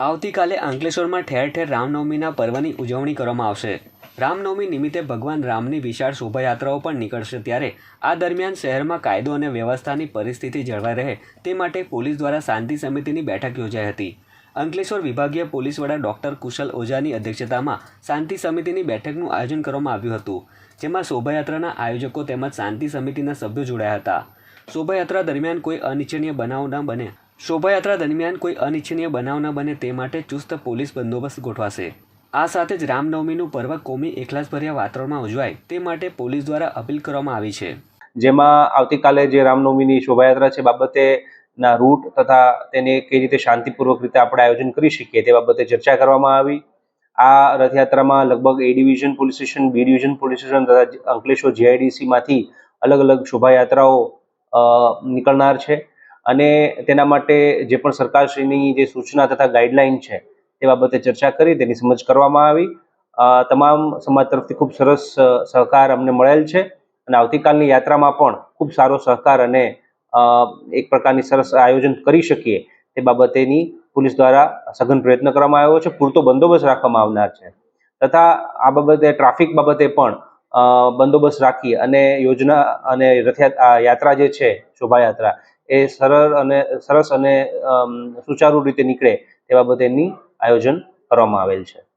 આવતીકાલે અંકલેશ્વરમાં ઠેર ઠેર રામનવમીના પર્વની ઉજવણી કરવામાં આવશે. રામનવમી નિમિત્તે ભગવાન રામની વિશાળ શોભાયાત્રાઓ પણ નીકળશે ત્યારે આ દરમિયાન શહેરમાં કાયદો અને વ્યવસ્થાની પરિસ્થિતિ જળવાઈ રહે તે માટે પોલીસ દ્વારા શાંતિ સમિતિની બેઠક યોજાઈ હતી. અંકલેશ્વર વિભાગીય પોલીસ વડા ડોક્ટર કુશલ ઓઝાની અધ્યક્ષતામાં શાંતિ સમિતિની બેઠકનું આયોજન કરવામાં આવ્યું હતું, જેમાં શોભાયાત્રાના આયોજકો તેમજ શાંતિ સમિતિના સભ્યો જોડાયા હતા. શોભાયાત્રા દરમિયાન કોઈ અનિચ્છનીય બનાવ ન બને શોભાયાત્રા દરમિયાન કોઈ અનિચ્છનીય બનાવ ન બને તે માટે ચુસ્ત પોલીસ બંદોબસ્ત ગોઠવાશે. આ સાથે જ રામનવમીનું પર્વ કોમી એકલાસભર્યા વાતાવરણમાં ઉજવાય તે માટે પોલીસ દ્વારા અપીલ કરવામાં આવી છે. જેમાં આવતીકાલે જે રામનવમીની શોભાયાત્રા છે બાબતે ના રૂટ તથા તેને કઈ રીતે શાંતિપૂર્વક રીતે આપણે આયોજન કરી શકીએ તે બાબતે ચર્ચા કરવામાં આવી. આ રથયાત્રામાં લગભગ A division police station B division police station તથા અંકલેશ્વર જીઆઈડીસીમાંથી અલગ અલગ શોભાયાત્રાઓ નીકળનાર છે. અને તેના માટે જે પણ સરકારશ્રીની જે સૂચના તથા ગાઈડલાઈન છે, તે બાબતે ચર્ચા કરી, તેની સમજ કરવામાં આવી. તમામ સમાજ તરફથી ખૂબ સરસ સહકાર અમને મળેલ છે અને આવતીકાલની યાત્રામાં પણ ખૂબ સારો સહકાર અને એક પ્રકારની સરસ આયોજન કરી શકીએ તે બાબતેની પોલીસ દ્વારા સઘન પ્રયત્ન કરવામાં આવ્યો છે. પૂરતો બંદોબસ્ત રાખવામાં આવનાર છે. તથા આ બાબતે ટ્રાફિક બાબતે પણ બંદોબસ્ત રાખી અને યોજના અને રથયાત્રા યાત્રા જે છે, શોભાયાત્રા, એ સરળ અને સરસ અને સુચારુ રીતે નીકળે તે બાબતેની આયોજન કરવામાં આવેલ છે.